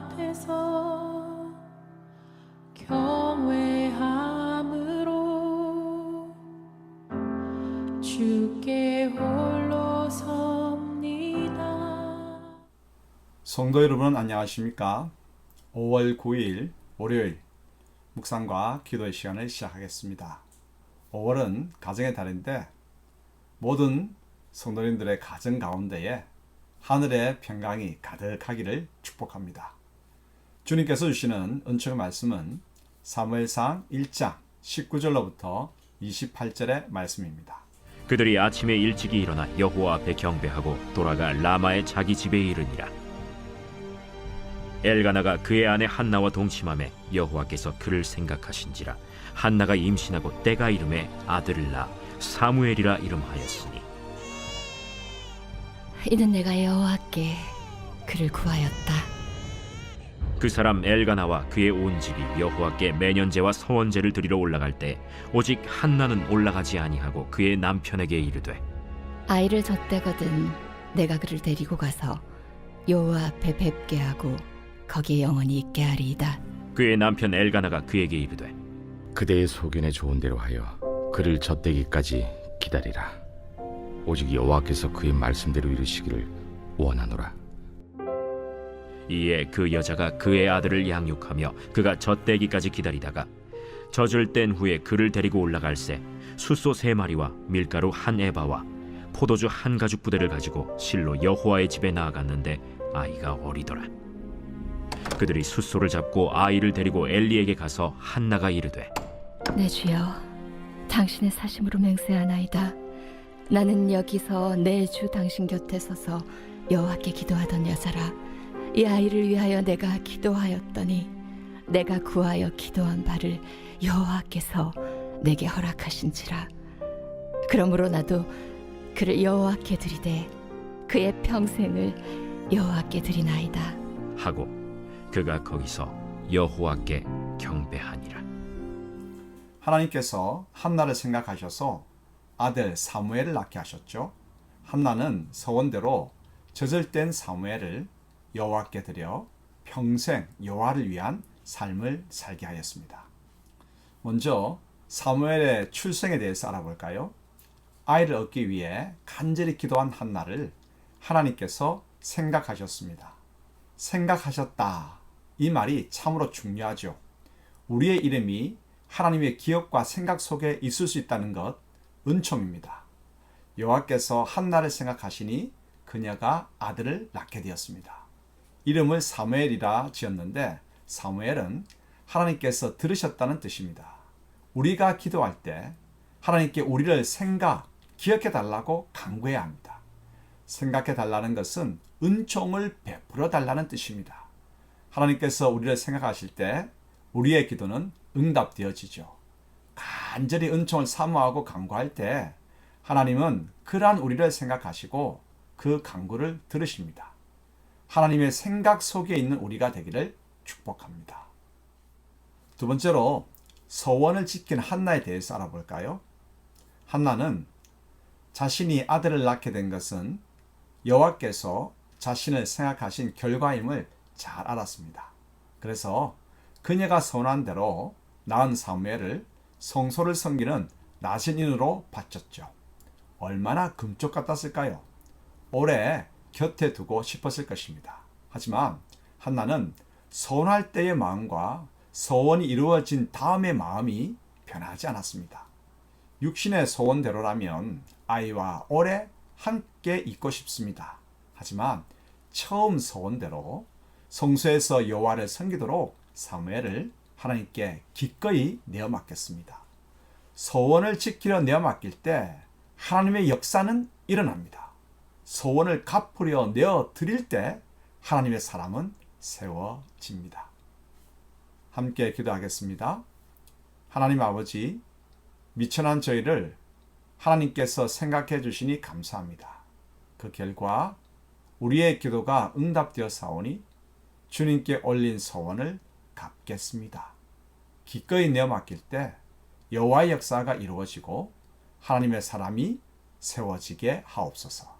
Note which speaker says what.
Speaker 1: 앞에서 경외함으로 주께 홀로 섭니다.
Speaker 2: 성도 여러분 안녕하십니까? 5월 9일 월요일 묵상과 기도의 시간을 시작하겠습니다. 5월은 가정의 달인데 모든 성도님들의 가정 가운데에 하늘의 평강이 가득하기를 축복합니다. 주님께서 주시는 은총의 말씀은 사무엘상 1장 19절로부터 28절의 말씀입니다.
Speaker 3: 그들이 아침에 일찍이 일어나 여호와 앞에 경배하고 돌아가 라마의 자기 집에 이르니라. 엘가나가 그의 아내 한나와 동침함에 여호와께서 그를 생각하신지라 한나가 임신하고 때가 이름에 아들을 낳아 사무엘이라 이름하였으니
Speaker 4: 이는 내가 여호와께 그를 구하였다.
Speaker 3: 그 사람 엘가나와 그의 온 집이 여호와께 매년제와 서원제를 드리러 올라갈 때 오직 한나는 올라가지 아니하고 그의 남편에게 이르되
Speaker 4: 아이를 젖대거든 내가 그를 데리고 가서 여호와 앞에 뵙게 하고 거기에 영원히 있게 하리이다.
Speaker 3: 그의 남편 엘가나가 그에게 이르되
Speaker 5: 그대의 소견에 좋은 대로 하여 그를 젖대기까지 기다리라. 오직 여호와께서 그의 말씀대로 이루시기를 원하노라.
Speaker 3: 이에 그 여자가 그의 아들을 양육하며 그가 젖대기까지 기다리다가 젖을 뗀 후에 그를 데리고 올라갈새 숫소 세 마리와 밀가루 한 에바와 포도주 한 가죽 부대를 가지고 실로 여호와의 집에 나아갔는데 아이가 어리더라. 그들이 숫소를 잡고 아이를 데리고 엘리에게 가서 한나가 이르되
Speaker 4: 내 주여, 당신의 사심으로 맹세하나이다. 나는 여기서 내 주 당신 곁에 서서 여호와께 기도하던 여자라. 이 아이를 위하여 내가 기도하였더니 내가 구하여 기도한 바를 여호와께서 내게 허락하신지라. 그러므로 나도 그를 여호와께 드리되 그의 평생을 여호와께 드리나이다.
Speaker 3: 하고 그가 거기서 여호와께 경배하니라.
Speaker 2: 하나님께서 한나를 생각하셔서 아들 사무엘을 낳게 하셨죠. 한나는 서원대로 젖을 뗀 사무엘을 여호와께 드려 평생 여호와를 위한 삶을 살게 하였습니다. 먼저 사무엘의 출생에 대해서 알아볼까요? 아이를 얻기 위해 간절히 기도한 한나를 하나님께서 생각하셨습니다. 생각하셨다. 이 말이 참으로 중요하죠. 우리의 이름이 하나님의 기억과 생각 속에 있을 수 있다는 것 은총입니다. 여호와께서 한나를 생각하시니 그녀가 아들을 낳게 되었습니다. 이름을 사무엘이라 지었는데 사무엘은 하나님께서 들으셨다는 뜻입니다. 우리가 기도할 때 하나님께 우리를 생각, 기억해 달라고 간구해야 합니다. 생각해 달라는 것은 은총을 베풀어 달라는 뜻입니다. 하나님께서 우리를 생각하실 때 우리의 기도는 응답되어지죠. 간절히 은총을 사모하고 간구할 때 하나님은 그러한 우리를 생각하시고 그 간구를 들으십니다. 하나님의 생각 속에 있는 우리가 되기를 축복합니다. 두 번째로 서원을 지킨 한나에 대해서 알아볼까요? 한나는 자신이 아들을 낳게 된 것은 여호와께서 자신을 생각하신 결과임을 잘 알았습니다. 그래서 그녀가 선한 대로 낳은 사무엘을 성소를 섬기는 나신인으로 바쳤죠. 얼마나 금쪽 같았을까요? 오래 곁에 두고 싶었을 것입니다. 하지만 한나는 선할 때의 마음과 서원이 이루어진 다음의 마음이 변하지 않았습니다. 육신의 소원대로라면 아이와 오래 함께 있고 싶습니다. 하지만 처음 소원대로 성소에서 여호와를 섬기도록 사무엘을 하나님께 기꺼이 내어 맡겼습니다. 소원을 지키려 내어 맡길 때 하나님의 역사는 일어납니다. 소원을 갚으려 내어 드릴 때 하나님의 사람은 세워집니다. 함께 기도하겠습니다. 하나님 아버지, 미천한 저희를 하나님께서 생각해 주시니 감사합니다. 그 결과 우리의 기도가 응답되어 사오니 주님께 올린 소원을 갚겠습니다. 기꺼이 내어 맡길 때 여호와의 역사가 이루어지고 하나님의 사람이 세워지게 하옵소서.